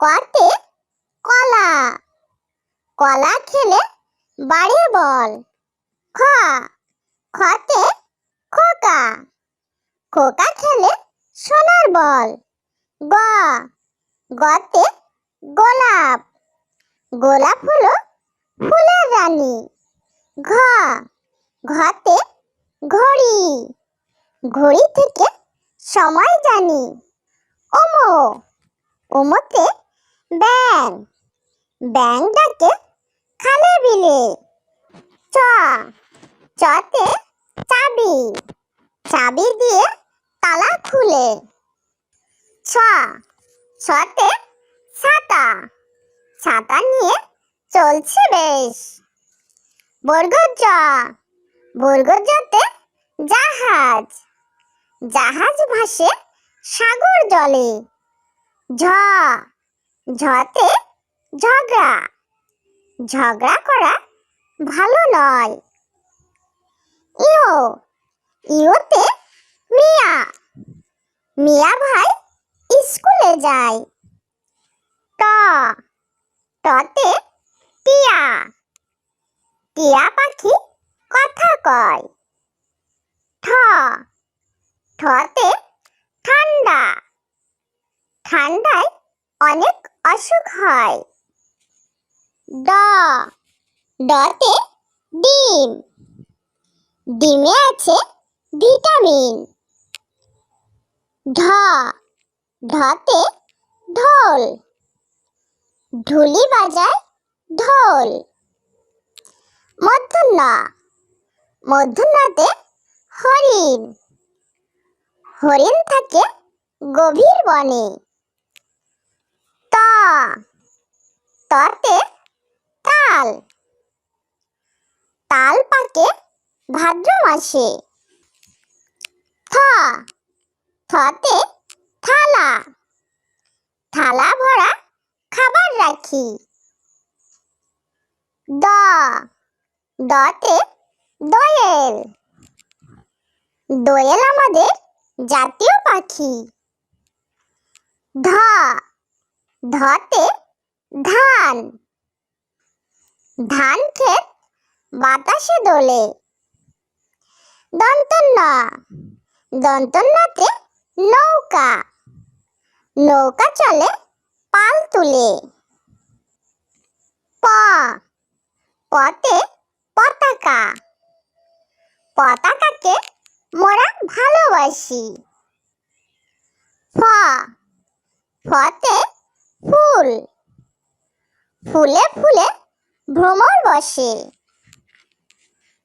কতে কলা। কলা খেলে বাড়ে বল। খ খতে খোকা। খোকা খেলে সোনার বল। গ গতে গোলাপ। গোলাপ হলো ফুলের রানী। ঘ ঘতে ঘড়ি। ঘড়ি থেকে সময় জানি। ওমো, ওমোতে ব্যাং। ব্যাং ডাকে খালে বিলে। চ। চতে চাবি। চাবি দিয়ে তালা খুলে। ছ। ছতে ছাতা। ছাতা নিয়ে চলছে বেশ। বর্গজ বর্গজতে জাহাজ। জাহাজ ভাসে সাগর জলে। ঝ। ঝতে ঝগড়া। ঝগড়া করা ভালো নয়। ইও ইওতে মিয়া। মিয়া ভাই স্কুলে যায়। ট টতে টিয়া। টিয়া পাখি কথা কয়। ঠ, ঠতে ঠান্ডা। ঠান্ডায় অনেক অসুখ হয়। ড। ডতে ডিম। ডিমে আছে ভিটামিন। ঢ ঢতে ঢোল। ঢুলি বাজায় ঢোল। মধ্যাহ্ন। মধ্যাহ্নতে হরিণ। হরিণ থাকে গভীর বনে। ত। ততে তাল। তাল পাকে ভাদ্র মাসে। থ। থতে থালা। থালা ভরা খাবার রাখি। দ। দতে দোয়েল। দোয়েল আমাদের জাতীয় পাখি। ধ। ধতে ধান। ধান ক্ষেত বাতাসে দোলে। দন্তন্য। দন্তন্যতে নৌকা। নৌকা চলে পাল তুলে। প। পতে পতাকা। পতাকাকে মোরা ভালোবাসি। ফ। ফতে ফুল। ফুলে ফুলে ভ্রমর বসে।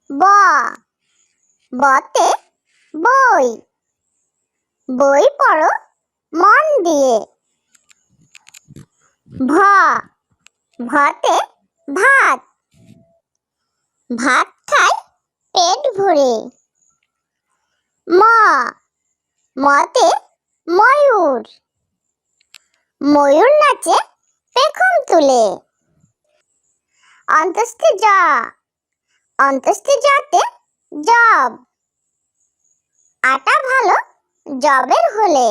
ব। বতে বই। বই পড়ো মন দিয়ে। ভ। ভতে ভাত। ভাত খাই পেট ভরে। মতে ময়ূর। ময়ূর নাচে পেখম তুলে। অন্তস্থে জ। অন্তস্থে জতে জব। আটা ভালো জবের হলে।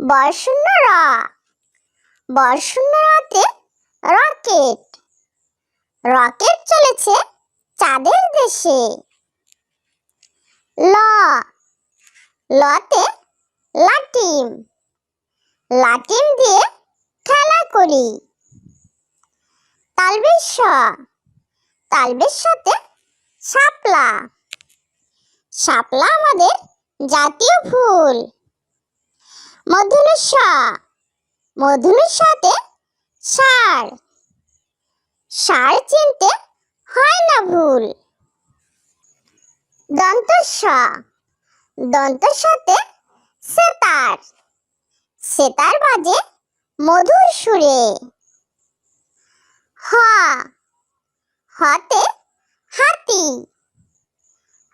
বর্ষণ্য র। বর্ষণ্য রতে রকেট। রকেট চলেছে চাঁদের দেশে। ল। লতে লাটিম। লাটিম দিয়ে খেলা করি। তালবেশ তালবেশ সাথে শাপলা। শাপলা আমাদের জাতীয় ফুল। মধুনুষ মধুনুর সাথে সার সার চিনতে হয় না ভুল। দন্তস্ব দন্তের সাথে সেতার। সেতার বাজে মধুর সুরে। হতে হাতি।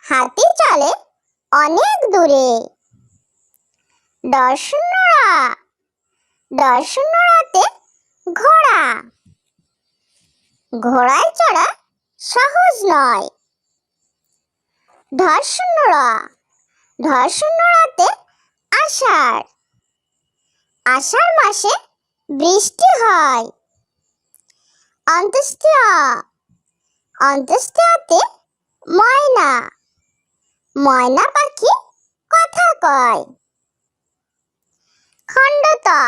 হাতি চলে অনেক দূরে। দর্শনরা। দর্শনরাতে ঘোড়া। ঘোড়ায় চড়া সহজ নয়। ধর্ষণরা। ধর্ষণরাতে আষাঢ়। আষাঢ় মাসে বৃষ্টি হয়। অন্ত্যেষ্টিয়া অন্ত্যেষ্টিয়াতে ময়না। ময়না পাখি কথা কয়। খণ্ডতা।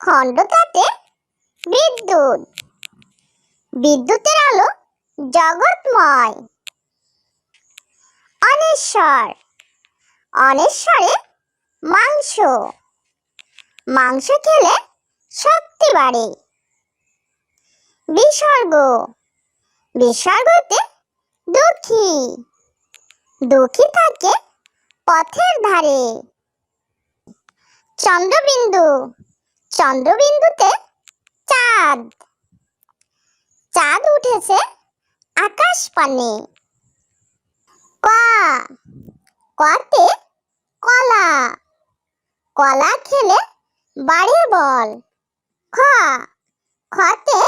খণ্ডতাতে বিদ্যুৎ। বিদ্যুতের আলো জগৎময়। অনেশ্বর। অনেশ্বরে মাংস। মাংস খেলে শক্তি বাড়ে। বিসর্গ। বিসর্গতে দুঃখী। দুঃখী থাকে পথের ধারে। চন্দ্রবিন্দু। চন্দ্রবিন্দুতে চাঁদ। চাঁদ উঠেছে আকাশ পানে। কলা। কলা খেলে বাড়ে বল। খ। খতে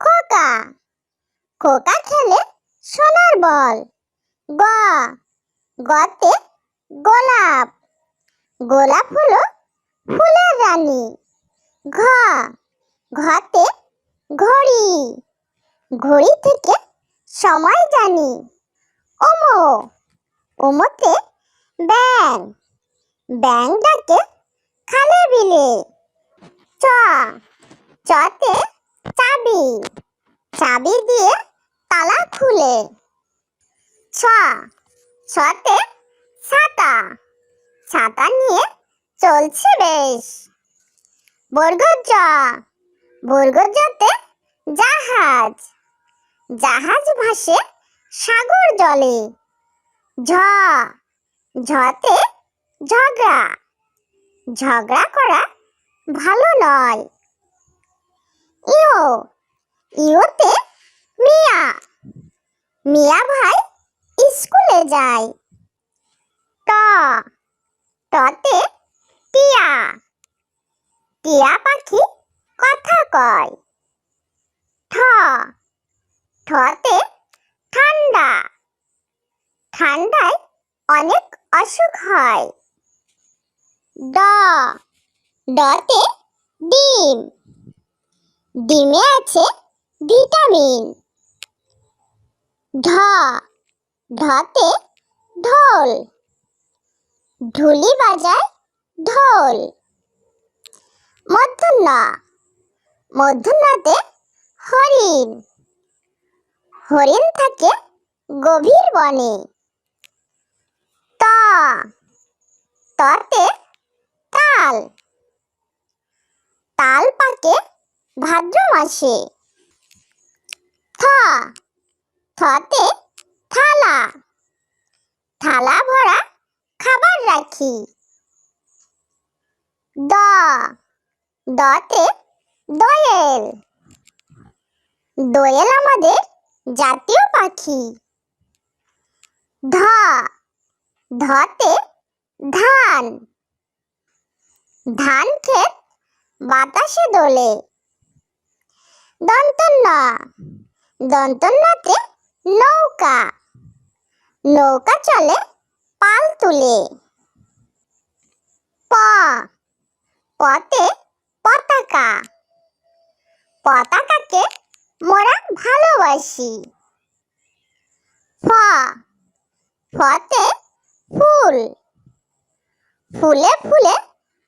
খোকা। খোকা খেলে সোনার বল। গ। গতে গোলাপ। গোলাপ হলো ফুলের রানী। ঘ। ঘতে ঘড়ি। ঘড়ি থেকে সময় জানি। ওমো। ওমোতে ব্যাং ব্যাং ডাকে খালে বিলে। চ। চতে চাবি। চাবি দিয়ে তালা খুলে। ছ। ছতে ছাতা। ছাতা নিয়ে চলছে বেশ। বর্গজ বর্গজতে জাহাজ। জাহাজ ভাসে সাগর জলে। ঝ। ঝতে ঝগড়া। ঝগড়া করা ভালো নয়। ইও ইওতে মিয়া। মিয়া ভাই স্কুলে যায়। ট টতে টিয়া। টিয়া পাখি কথা কয়। ঠ ঠতে ঠান্ডা। ঠান্ডায় অনেক অসুখ হয়। ড। ডতে ডিম। ডিমে আছে ভিটামিন। ঢ ঢতে ঢোল। ঢুলি বাজায় ঢোল। মধ্যাহ্ন। মধ্যাহ্নতে হরিণ। হরিণ থাকে গভীর বনে। ত। ততে তাল। তাল পাকে ভাদ্র মাসে। থ। থতে থালা। থালা ভরা খাবার রাখি। দ। দতে দোয়েল। দোয়েল আমাদের জাতীয় পাখি। ধ। ধতে ধান। ধান ক্ষেত, বাতাসে দোলে। দন্তন্য দন্তন্যতে নৌকা। নৌকা চলে পাল তুলে। প। পতে পতাকা। পতাকাকে মোরা ভালোবাসি। ফ। ফতে ফুল। ফুলে ফুলে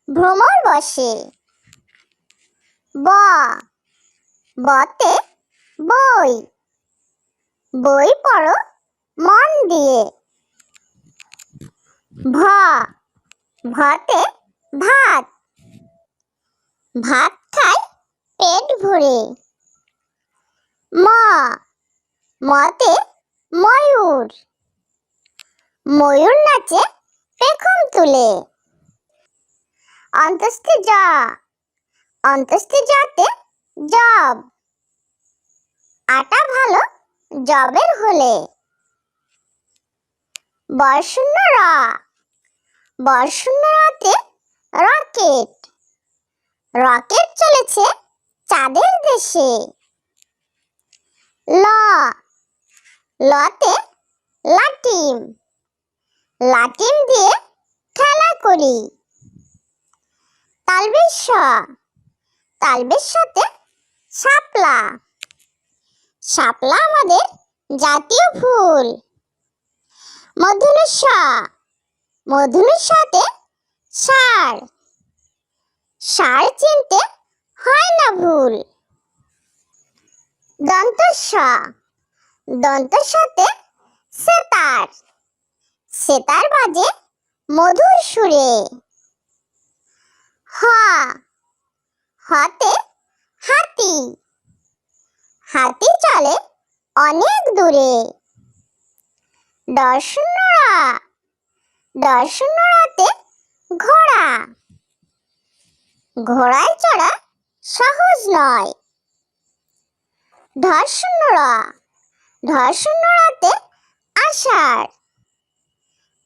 ভ্রমর বসে। ব। বতে বই। বই পড়ো মন দিয়ে। ভ। ভতে ভাত। ভাত খাই পেট ভরে। ম। মতে ময়ূর। ময়ূর নাচে পেখম তুলে। অন্তস্থে জ অন্তস্থে জতে জব। আটা ভালো জবের হলে। বর্ষণ্য র। বর্ষণ্য রতে রকেট। রকেট চলেছে চাঁদের দেশে। ল। লতে লাটিম। লাটিম দিয়ে খেলা করি। তালবেশ স তালবেশ সাথে শাপলা। শাপলা আমাদের জাতীয় ফুল। মধুনুষ মধুনুর সাথে সার সার চিনতে হয় না ভুল। দন্তস্ব দন্তের সাথে সেতার। সেতার বাজে মধুর সুরে। হ। হাতে হাতি। হাতি চলে অনেক দূরে। দর্শনরা, দর্শনরাতে ঘোড়া। ঘোড়ায় চড়া সহজ নয়। ধর্ষণরা, ধর্ষণরাতে আষাঢ়।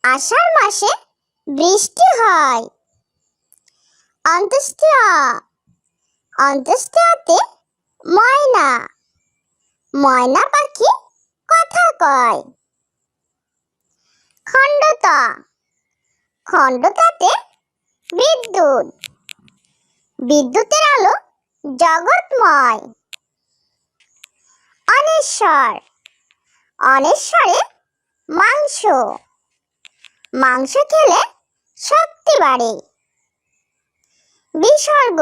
আষাঢ় মাসে বৃষ্টি হয়। অন্ত্যেষ্টিয়া অন্ত্যেষ্টিয়াতে ময়না। ময়না পাখি কথা কয়। খণ্ডতা। খণ্ডতাতে বিদ্যুৎ। বিদ্যুতের আলো জগৎময়। অনেশ্বর। অনেশ্বরে মাংস। মাংস খেলে শক্তি বাড়ে। বিসর্গ।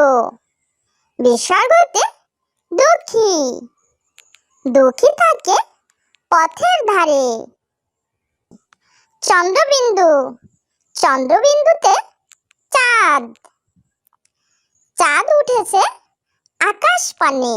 বিসর্গতে দুঃখী। দুঃখী থাকে পথের ধারে। চন্দ্রবিন্দু। চন্দ্রবিন্দুতে চাঁদ। চাঁদ উঠেছে আকাশ পানে।